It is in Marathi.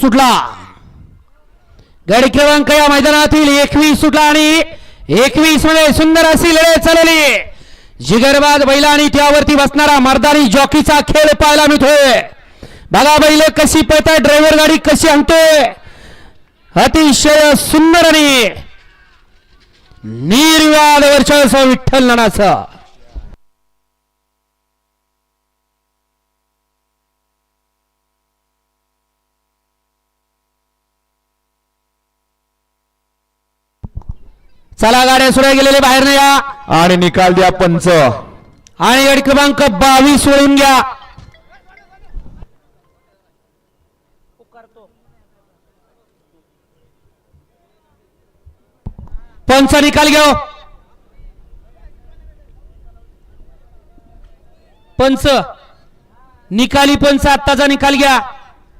सुटला. गड क्रमांक या मैदानातील एकवीस सुटला आणि एकवीसमध्ये सुंदर अशी लढत चालली. जिगरबाद बैला आणि त्यावरती बसणारा मर्दानी जॉकीचा खेळ पाहायला मिळतोय. बघा बैल कशी पळताय ड्रायव्हर गाडी कशी आणतोय. अतिशय सुंदर आणि निर्वाद वर्ष विठ्ठल नानाचं चला गाड्या सुरू गेलेले बाहेर नाही या. आणि निकाल द्या पंच. आणि गडी क्रमांक बावीस वळून घ्या. पंच निकाल घेऊ. पंच. निकाली पंच आत्ताचा निकाल घ्या.